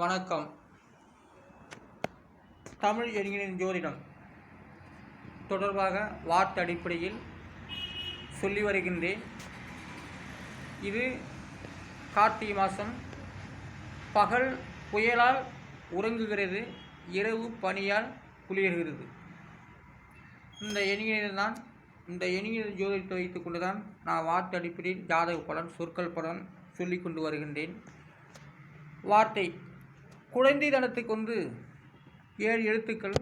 வணக்கம். தமிழ் எறிஞரின் ஜோதிடம் தொடர்பாக வார்த்தை அடிப்படையில் சொல்லி வருகின்றேன். இது கார்த்திகை மாதம் பகல் புயலால் உறங்குகிறது இரவு பனியால் குளிர்கிறது. இந்த எண்களில் தான் இந்த எண்ணியில் ஜோதிடத்தை வைத்துக் கொண்டு தான் நான் வார்த்தை அடிப்படையில் ஜாதக பலன் சொற்கள் பலன் சொல்லி கொண்டு வருகின்றேன். வார்த்தை குழந்தை தனத்துக்கு வந்து ஏழு எழுத்துக்கள்.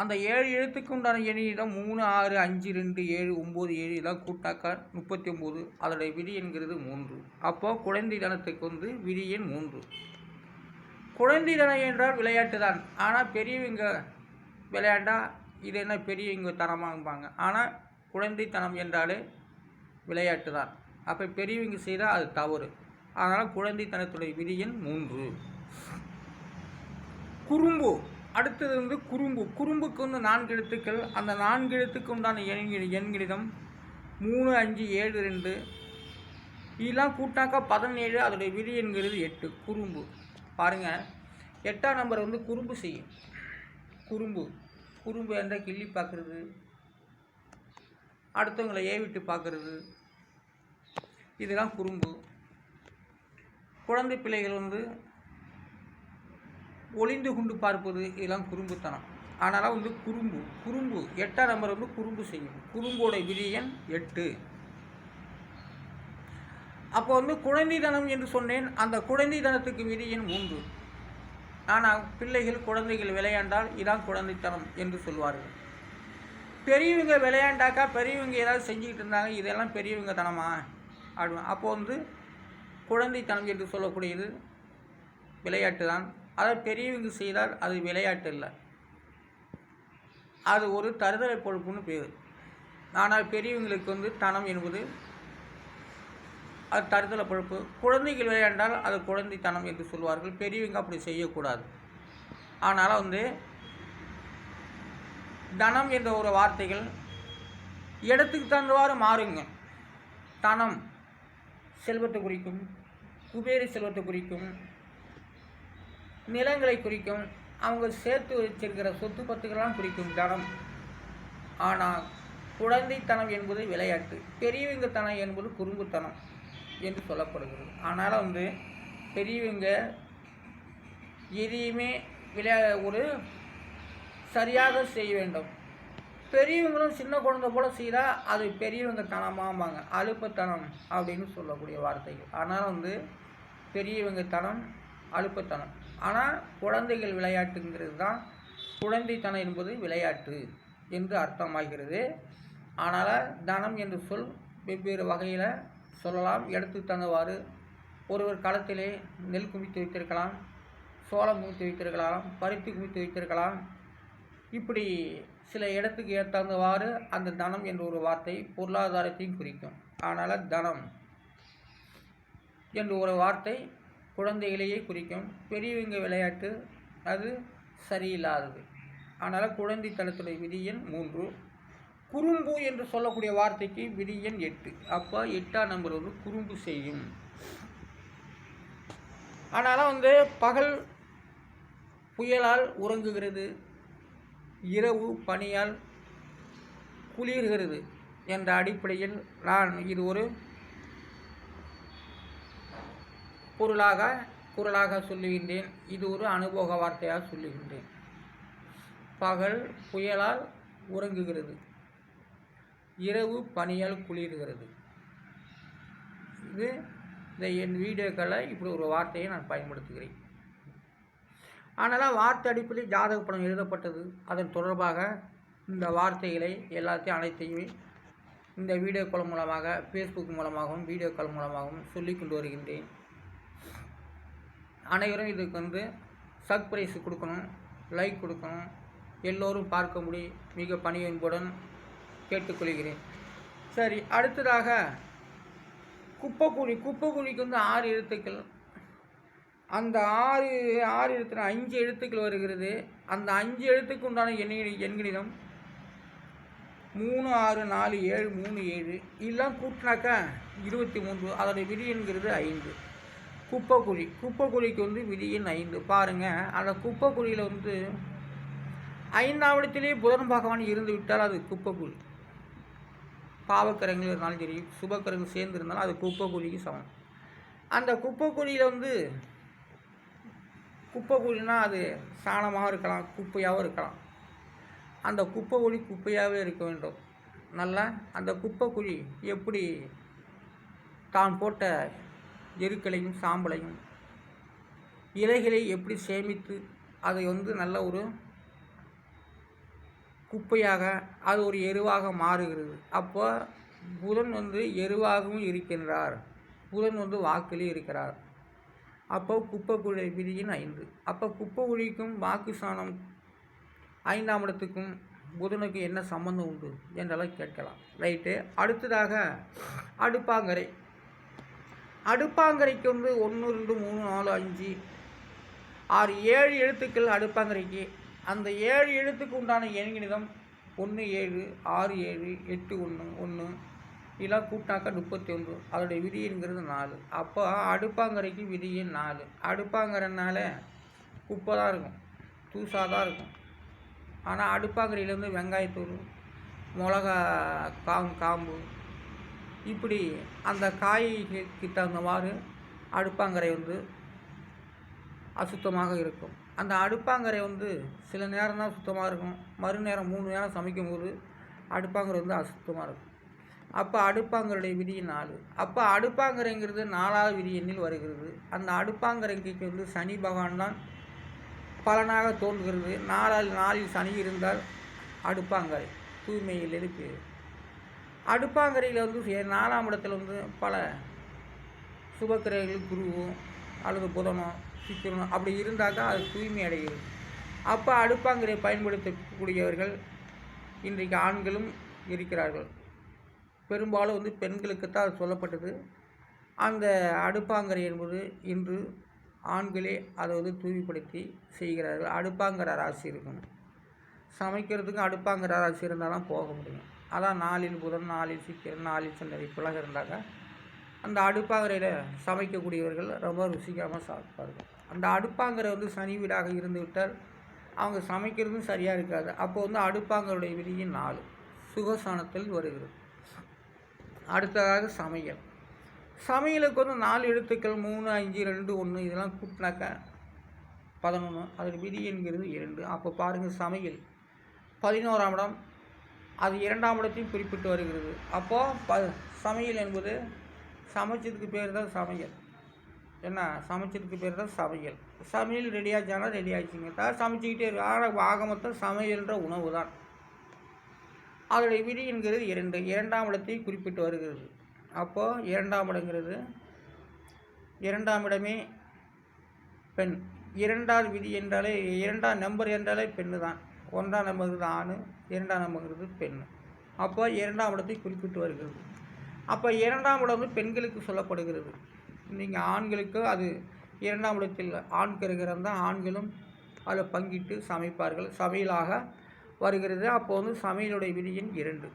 அந்த ஏழு எழுத்துக்கு உண்டான எண்ணிடம் மூணு ஆறு அஞ்சு ரெண்டு ஏழு ஒம்பது ஏழு இதெல்லாம் கூட்டாக்கா முப்பத்தி ஒம்பது அதோடைய விதி என்கிறது மூன்று. அப்போது குழந்தை தனத்துக்கு வந்து விதி எண் மூன்று. குழந்தை தனம் என்றால் விளையாட்டு தான். ஆனால் பெரியவங்க விளையாண்டா இது என்ன பெரியவங்க தனமாகும்பாங்க ஆனால் குழந்தைத்தனம் என்றாலே விளையாட்டு தான். அப்போ பெரியவங்க செய்தால் அது தவறு. அதனால் குழந்தைத்தனத்துடைய விதி எண் மூன்று. குறும்பு. அடுத்தது வந்து குறும்பு. குறும்புக்கு வந்து நான்கு எழுத்துக்கள். அந்த நான்கு எழுத்துக்கு உண்டான எண்கி மூணு அஞ்சு ஏழு ரெண்டு. இதெல்லாம் கூட்டாக்கா பதினேழு அதோடைய விதி என்கிறது எட்டு. குறும்பு. பாருங்கள் எட்டாம் நம்பர் வந்து குறும்பு செய்யும். குறும்பு. குறும்பு என்ற கிள்ளி பார்க்குறது. அடுத்தவங்களை ஏவிட்டு பார்க்குறது. இதெல்லாம் குறும்பு. குழந்தை பிள்ளைகள் வந்து ஒளிந்து கொண்டு பார்ப்பது இதெல்லாம் குறும்புத்தனம். ஆனால் வந்து குறும்பு. குறும்பு எட்டாம் நம்பர் வந்து குறும்பு செய்யும். குறும்போட விதியன் எட்டு. அப்போ வந்து குழந்தைத்தனம் என்று சொன்னேன். அந்த குழந்தைத்தனத்துக்கு விதி விதியன் மூன்று ஆனால் பிள்ளைகள் குழந்தைகள் விளையாண்டால் இதான் குழந்தைத்தனம் என்று சொல்வார்கள். பெரியவங்க விளையாண்டாக்கா பெரியவங்க ஏதாவது செஞ்சுக்கிட்டு இருந்தாங்க இதெல்லாம் பெரியவங்க தனமா? அப்படி அப்போ வந்து குழந்தைத்தனம் என்று சொல்லக்கூடியது விளையாட்டு தான் அதை பெரியவங்க செய்தால் அது விளையாட்டு இல்லை. அது ஒரு தருதலை பொறுப்புன்னு பேர். ஆனால் பெரியவங்களுக்கு வந்து தனம் என்பது அது தருதலை பொறுப்பு குழந்தைகள் விளையாண்டால் அது குழந்தைத்தனம் என்று சொல்வார்கள். பெரியவங்க அப்படி செய்யக்கூடாது. ஆனால் வந்து தனம் என்ற ஒரு வார்த்தைகள் இடத்துக்கு தகுந்தவாறு மாறுங்க. தனம் செல்வத்தை குறிக்கும் குபேரி செல்வத்தை குறிக்கும் நிலங்களை குறிக்கும் அவங்க சேர்த்து வச்சிருக்கிற சொத்து பத்துக்கெல்லாம் குறிக்கும் தனம். ஆனால் குழந்தைத்தனம் என்பது விளையாட்டு. பெரியவங்க தனம் என்பது குறும்புத்தனம் என்று சொல்லப்படுகிறது. ஆனால் வந்து பெரியவங்க எதையுமே விளையா ஒரு சரியாக செய்ய வேண்டும். பெரியவங்களும் சின்ன குழந்தை போல செய்தால் அது பெரியவங்க தனமாம்பாங்க. அலுப்பத்தனம் அப்படின்னு சொல்லக்கூடிய வார்த்தைகள். ஆனால் வந்து பெரியவங்க தனம் அலுப்பத்தனம். ஆனால் குழந்தைகள் விளையாட்டுங்கிறது தான் குழந்தைத்தனம் என்பது விளையாட்டு என்று அர்த்தமாகிறது. ஆனால் தனம் என்று சொல் வெவ்வேறு வகையில் சொல்லலாம். இடத்துக்கு தகுந்தவாறு ஒருவர் களத்திலே நெல் குமித்து வைத்திருக்கலாம் சோளம் குமித்து வைத்திருக்கலாம் பருத்தி குமித்து வைத்திருக்கலாம். இப்படி சில இடத்துக்கு ஏற்றவாறு அந்த தனம் என்ற ஒரு வார்த்தை பொருளாதாரத்தையும் குறிக்கும். ஆனால் தனம் என்ற ஒரு வார்த்தை குழந்தைகளையே குறிக்கும் பெரியவங்க விளையாட்டு அது சரியில்லாதது. ஆனால் குழந்தை தளத்துடைய விதி எண் மூன்று. குறும்பு என்று சொல்லக்கூடிய வார்த்தைக்கு விதி எண் எட்டு. அப்போ எட்டாம் நம்பர் வந்து குறும்பு செய்யும். ஆனாலும் வந்து பகல் புயலால் உறங்குகிறது. இரவு பனியால் குளிர்கிறது என்ற அடிப்படையில் நான் இது ஒரு பொருளாக குரலாக சொல்லுகின்றேன். இது ஒரு அனுபவ வார்த்தையாக சொல்லுகின்றேன். பகல் புயலால் உறங்குகிறது. இரவு பனியால் குளிர்கிறது. இது இந்த என் வீடியோக்களை இப்படி ஒரு வார்த்தையை நான் பயன்படுத்துகிறேன். ஆனால் வார்த்தை அடிப்படையில் ஜாதக படம் எழுதப்பட்டது. அதன் தொடர்பாக இந்த வார்த்தைகளை எல்லாத்தையும் அனைத்தையும் இந்த வீடியோக்கள் மூலமாக ஃபேஸ்புக் மூலமாகவும் வீடியோக்கள் மூலமாகவும் சொல்லி கொண்டு வருகின்றேன். அனைவரும் இதுக்கு வந்து சர்ப்ரைஸ் கொடுக்கணும் லைக் கொடுக்கணும். எல்லோரும் பார்க்கும்படி மிக பணியன்புடன் கேட்டுக்கொள்கிறேன். சரி அடுத்ததாக குப்பைக்குழி குப்பைக்குழிக்கு வந்து ஆறு எழுத்துக்கள். அந்த ஆறு ஆறு எழுத்துல அஞ்சு எழுத்துக்கள் வருகிறது. அந்த அஞ்சு எழுத்துக்கு உண்டான எண்ணி எண்கணிதம் மூணு ஆறு நாலு ஏழு மூணு ஏழு. இதெல்லாம் கூட்டினாக்கா இருபத்தி மூன்று அதோடைய விதி என்கிறது ஐந்து. குப்பைக்குழி குப்பைக்குழிக்கு வந்து விதியின் ஐந்து. பாருங்கள் அந்த குப்பைக்குழியில் வந்து ஐந்தாம் இடத்திலேயே புதன் பகவான் இருந்து விட்டால் அது குப்பைக்குழி. பாவக்கரங்கள் இருந்தாலும் சரி சுபக்கரங்கள் சேர்ந்து இருந்தாலும் அது குப்பைக்குழிக்கு சமம். அந்த குப்பைக்குழியில் வந்து குப்பைக்குழினா அது சாணமாக இருக்கலாம் குப்பையாகவும் இருக்கலாம். அந்த குப்பைக்குழி குப்பையாகவே இருக்க வேண்டும். நல்லா அந்த குப்பைக்குழி எப்படி தான் போட்ட எருக்களையும் சாம்பலையும். இலைகளை எப்படி சேமித்து அதை வந்து நல்ல ஒரு குப்பையாக அது ஒரு எருவாக மாறுகிறது. அப்போ புதன் வந்து எருவாகவும் இருக்கின்றார். புதன் வந்து வாக்கிலே இருக்கிறார். அப்போ குப்பைக்குழி விதியின் ஐந்து. அப்போ குப்பைக்குழிக்கும் வாக்கு சாணம் ஐந்தாம் இடத்துக்கும் புதனுக்கு என்ன சம்பந்தம் உண்டு? என்றெல்லாம் கேட்கலாம். ரைட்டு. அடுத்ததாக அடுப்பாங்கரை. அடுப்பாங்கரைக்கு வந்து ஒன்று ரெண்டு மூணு நாலு அஞ்சு ஆறு ஏழு எழுத்துக்கள் அடுப்பாங்கரைக்கு. அந்த ஏழு எழுத்துக்கு உண்டான எண்கணிதம் ஒன்று ஏழு ஆறு ஏழு எட்டு ஒன்று ஒன்று இதெல்லாம் கூட்டாக்கா முப்பத்தி ஒன்று அதோடைய விதிங்கிறது நாலு. அப்போ அடுப்பாங்கரைக்கு விதியே நாலு. அடுப்பாங்கரைனால குப்பை தான் இருக்கும் தூசாக தான் இருக்கும். ஆனால் அடுப்பாங்கரையிலேருந்து வெங்காயத்தூள் மிளகா காம் காம்பு இப்படி அந்த காய்க்கு தகுந்தவாறு அடுப்பாங்கரை வந்து அசுத்தமாக இருக்கும். அந்த அடுப்பாங்கரை வந்து சில நேரம் தான் சுத்தமாக இருக்கும். மறுநேரம் மூணு நேரம் சமைக்கும்போது அடுப்பாங்கரை வந்து அசுத்தமாக இருக்கும். அப்போ அடுப்பாங்கருடைய விதி நாலு. அப்போ அடுப்பாங்கரைங்கிறது நாலாவது விதி எண்ணில் வருகிறது. அந்த அடுப்பாங்கரைக்கு வந்து சனி பகவான் தான் பலனாக தோன்றுகிறது. நாலால் நாளில் சனி இருந்தால் அடுப்பாங்கரை தூய்மையில் இருக்கு. அடுப்பாங்கரையில் வந்து நாலாம் இடத்துல வந்து பல சுபக்கிரைகள் குருவும் அல்லது புதனோ சுக்கிரனோ அப்படி இருந்தாக்கா அது தூய்மை அடைகிறது. அப்போ அடுப்பாங்கரை பயன்படுத்தக்கூடியவர்கள் இன்றைக்கு ஆண்களும் இருக்கிறார்கள். பெரும்பாலும் வந்து பெண்களுக்கு தான் அது சொல்லப்பட்டது. அந்த அடுப்பாங்கரை என்பது இன்று ஆண்களே அதை வந்து தூய்மைப்படுத்தி செய்கிறார்கள். அடுப்பாங்கர ராசி இருக்கணும். சமைக்கிறதுக்கும் அடுப்பாங்கர ராசி இருந்தால் தான் போக முடியும். அதான் நாளில் புதன் நாளில் சீக்கிரம் நாளில் சண்டை இப்படிலாம் இருந்தாக்கா அந்த அடுப்பாங்கரையில் சமைக்கக்கூடியவர்கள் ரொம்ப ருசிகரமாக சாப்பிடுவார்கள் அந்த அடுப்பாங்கரை வந்து சனி வீடாக இருந்து விட்டால் அவங்க சமைக்கிறதும் சரியாக இருக்காது. அப்போ வந்து அடுப்பாங்கருடைய விதியின் நாலு சுகசானத்தில் வருகிறது. அடுத்ததாக சமையல். சமையலுக்கு வந்து நாலு எழுத்துக்கள் மூணு அஞ்சு ரெண்டு ஒன்று இதெல்லாம் கூட்டினாக்கா பதினொன்று அதோட விதி என்கிறது இரண்டு. அப்போ பாருங்கள் சமையல். பதினோராம் இடம் அது இரண்டாம் இடத்தையும் குறிப்பிட்டு வருகிறது. அப்போது ப சமையல் என்பது சமைச்சதுக்கு பேர் தான் சமையல். என்ன? சமைச்சதுக்கு பேர் தான் சமையல். சமையல் ரெடி ஆச்சானா ரெடி ஆச்சுங்க தான் சமைச்சிக்கிட்டே இருக்கு. ஆனால் ஆக சமையல்ன்ற உணவு தான். அதோடைய விதி என்கிறது இரண்டு. இரண்டாம் இடத்தை குறிப்பிட்டு வருகிறது. அப்போது இரண்டாம் இடங்கிறது இரண்டாம் இடமே பெண். இரண்டாவது விதி என்றாலே இரண்டாம் நம்பர் என்றாலே பெண்ணு தான் ஒன்றாம் நம்பர் தான் ஆண். இரண்டாம் நம்பருங்கிறது பெண். அப்போ இரண்டாம் இடத்தை குறிப்பிட்டு வருகிறது. அப்போ இரண்டாம் இடம் வந்து பெண்களுக்கு சொல்லப்படுகிறது. நீங்கள் ஆண்களுக்கு அது இரண்டாம் இடத்தில் ஆண் கருகிறது தான் ஆண்களும் அதில் பங்கிட்டு சமைப்பார்கள். சமையலாக வருகிறது. அப்போ வந்து சமையலுடைய விதியின் இரண்டு.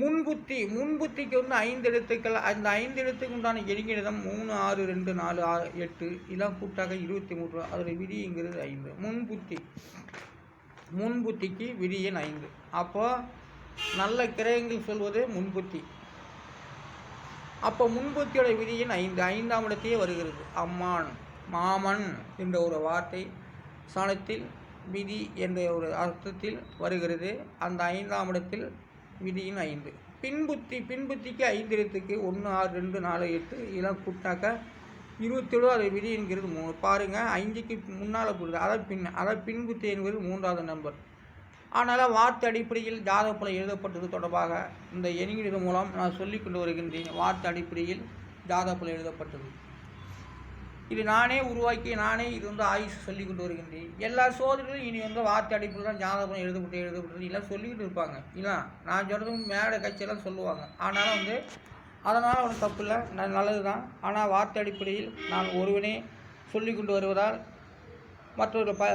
முன்புத்தி முன்புத்திக்கு வந்து ஐந்து எழுத்துக்கள் அந்த ஐந்து எழுத்துக்கு உண்டான எரிங்கிடம் மூணு ஆறு ரெண்டு நாலு ஆறு எட்டு இதெல்லாம் கூட்டாக இருபத்தி மூன்று அதோடைய விதிங்கிறது ஐந்து. முன்புத்தி. முன்புத்திக்கு விரியன் ஐந்து. அப்போ நல்ல கிரகங்கள் சொல்வது முன்புத்தி. அப்போ முன்புத்தியோட விதியின் ஐந்து ஐந்தாம் இடத்தையே வருகிறது. அம்மான் மாமன் என்ற ஒரு வார்த்தை சாணத்தில் விதி என்ற ஒரு அர்த்தத்தில் வருகிறது. அந்த ஐந்தாம் இடத்தில் விதியின் ஐந்து. பின்புத்தி பின்புத்திக்கு ஐந்து இடத்துக்கு ஒன்று ஆறு ரெண்டு நாலு எட்டு இதெல்லாம் கூட்டாக்க இருபத்தேழு அது விதி என்கிறது மூணு. பாருங்கள் ஐந்துக்கு முன்னால் போடுது அதை பின் அதை பின்புத்து என்பது மூன்றாவது நம்பர் ஆனால் வார்த்தை அடிப்படையில் ஜாதகப்பல எழுதப்பட்டது தொடர்பாக இந்த எண்கிறது மூலம் நான் சொல்லிக் கொண்டு வருகின்றேன். வார்த்தை அடிப்படையில் ஜாதகப்பல எழுதப்பட்டது. இது நானே உருவாக்கி நானே இது வந்து ஆயுஷ் சொல்லி கொண்டு வருகின்றேன். எல்லா சோதனைகளும் இனி வந்து வார்த்தை அடிப்படையில் தான் ஜாதகம் எழுதப்பட்டு எழுதப்பட்டது. எல்லாம் சொல்லிக்கிட்டு இருப்பாங்க. இல்லை நான் சொல்கிறது மேடை கட்சியெல்லாம் சொல்லுவாங்க. ஆனாலும் வந்து அதனால் ஒன்றும் தப்பு இல்லை நான் நல்லது தான் ஆனால் வார்த்தை அடிப்படையில் நான் ஒருவனே சொல்லி கொண்டு வருவதால் மற்றொரு ப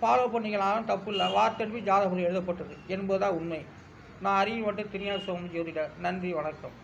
ஃபாலோ பண்ணிக்கலாம்னு தப்பு இல்லை வார்த்தை அடிப்பு ஜாதகம் எழுதப்பட்டது என்பதுதான் உண்மை. நான் அறிவு மட்டும் தெரியாத சோமன் ஜோதிடர் நன்றி வணக்கம்.